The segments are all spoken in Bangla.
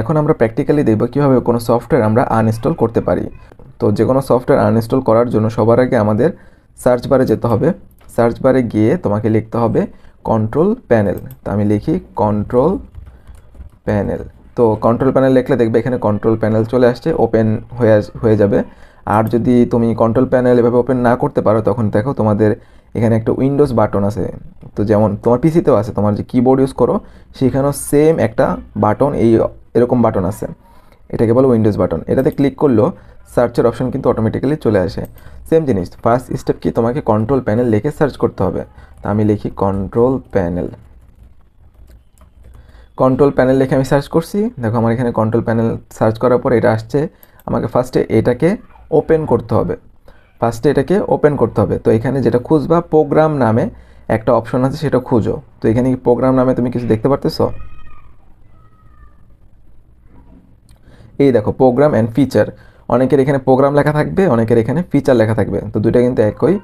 এখন আমরা প্র্যাকটিক্যালি দেখব কীভাবে কোনো সফটওয়্যার আমরা আনইনস্টল করতে পারি। তো যে কোনো সফটওয়্যার আনইনস্টল করার জন্য সবার আগে আমাদের সার্চ বারে যেতে হবে। সার্চ বারে গিয়ে তোমাকে লিখতে হবে কন্ট্রোল প্যানেল তো আমি লিখি কন্ট্রোল প্যানেল তো কন্ট্রোল প্যানেল লিখলে দেখবে এখানে কন্ট্রোল প্যানেল চলে আসছে ওপেন হয়ে হয়ে যাবে। আর যদি তুমি কন্ট্রোল প্যানেল এভাবে ওপেন না করতে পারো, তখন দেখো তোমাদের এখানে একটা উইন্ডোজ বাটন আছে। তো যেমন তোমার পিসিতেও আছে, তোমার যে কিবোর্ড ইউজ করো, সেখানেও সেম একটা বাটন এই এরকম বাটন আছে। এটাকে বলো উইন্ডোজ বাটন এটাতে ক্লিক করলেও সার্চের অপশন কিন্তু অটোমেটিক্যালি চলে আসে। সেম জিনিস ফার্স্ট স্টেপ কি? তোমাকে কন্ট্রোল প্যানেল লিখে সার্চ করতে হবে। তা আমি লিখি কন্ট্রোল প্যানেল কন্ট্রোল প্যানেল লিখে আমি সার্চ করছি। দেখো আমার এখানে কন্ট্রোল প্যানেল সার্চ করার পর এটা আসছে। আমাকে ফার্স্টে এটাকে ওপেন করতে হবে। ফার্স্টে এটাকে ওপেন করতে হবে। তো এখানে যেটা খুঁজবা প্রোগ্রাম নামে একটা অপশন আছে, সেটা খুঁজো। তো এখানে কি প্রোগ্রাম নামে তুমি কিছু দেখতে পারতেছো? এই দেখো প্রোগ্রাম অ্যান্ড ফিচার অনেকের এখানে প্রোগ্রাম লেখা থাকবে, অনেকের এখানে ফিচার লেখা থাকবে। তো দুইটা কিন্তু একই।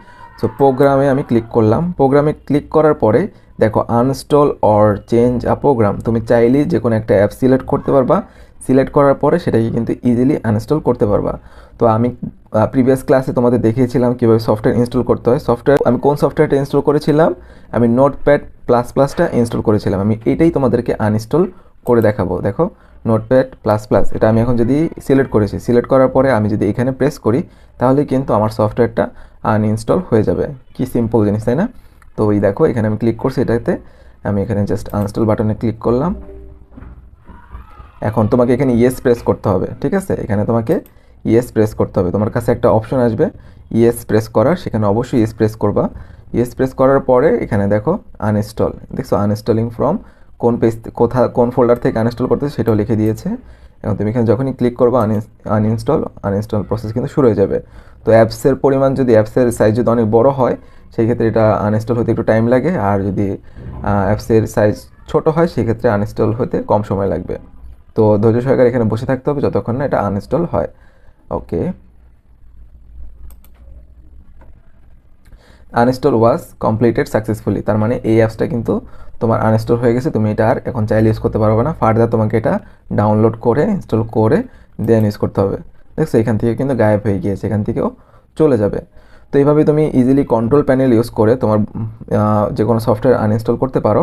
সো প্রোগ্রামে আমি ক্লিক করলাম। প্রোগ্রামে ক্লিক করার পরে দেখো uninstall or change a program তুমি চাইলেই যে কোনো একটা অ্যাপ সিলেক্ট করতে পারবা। সিলেক্ট করার পরে সেটাকে কিন্তু ইজিলি আনস্টল করতে পারবা। তো আমি প্রিভিয়াস ক্লাসে তোমাদের দেখিয়েছিলাম কীভাবে সফটওয়্যার ইনস্টল করতে হয়। সফটওয়্যার আমি কোন সফটওয়্যারটা ইনস্টল করেছিলাম? আমি নোটপ্যাড প্লাস প্লাসটা ইনস্টল করেছিলাম। আমি এটাই তোমাদেরকে আনইনস্টল করে দেখাবো। দেখো নোটপ্যাড প্লাস প্লাস এটা আমি এখন যদি সিলেক্ট করেছি সিলেক্ট করার পরে আমি যদি এখানে প্রেস করি, তাহলে কিন্তু আমার সফটওয়্যারটা আনইনস্টল হয়ে যাবে। কি সিম্পল জিনিস, তাই না? তো এই দেখো, এখানে আমি ক্লিক করছি এটাতে, আমি এখানে জাস্ট আনস্টল বাটনে ক্লিক করলাম। এখন তোমাকে এখানে ইয়েস প্রেস করতে হবে, ঠিক আছে? এখানে তোমাকে ইয়েস প্রেস করতে হবে। তোমার কাছে একটা অপশন আসবে ইয়েস প্রেস করার, সেখানে অবশ্যই ইয়েস প্রেস করবা। ইয়েস প্রেস করার পরে এখানে দেখো আনইনস্টল দেখছ আনইনস্টলিং ফ্রম কোন পেজ কোথা, কোন ফোল্ডার থেকে আনইনস্টল করতে সেটাও লিখে দিয়েছে। এবং তুমি এখানে যখনই ক্লিক করবে আনইনস্টল আনইনস্টল প্রসেস কিন্তু শুরু হয়ে যাবে। তো অ্যাপসের পরিমাণ যদি অ্যাপসের সাইজ যদি অনেক বড় হয় সেই ক্ষেত্রে এটা আনইনস্টল হতে একটু টাইম লাগে। আর যদি অ্যাপসের সাইজ ছোট হয়, সেক্ষেত্রে আনইনস্টল হতে কম সময় লাগবে। তো ধৈর্য সহকারে এখানে বসে থাকতে হবে, যতক্ষণ না এটা আনইনস্টল হয়। Okay uninstall was completed successfully তার মানে এই অ্যাপসটা কিন্তু তোমার আনইনস্টল হয়ে গেছে। তুমি এটা আর এখন চাইলে ইউজ করতে পারবে না। ফার্দার তোমাকে এটা ডাউনলোড করে ইনস্টল করে দেন ইউজ করতে হবে। দেখছ, এখান থেকে কিন্তু গায়েব হয়ে গিয়েছে। এখান থেকেও চলে যাবে। তো এইভাবে তুমি ইজিলি কন্ট্রোল প্যানেল ইউজ করে তোমার যে কোনো সফটওয়্যার আনইনস্টল করতে পারো।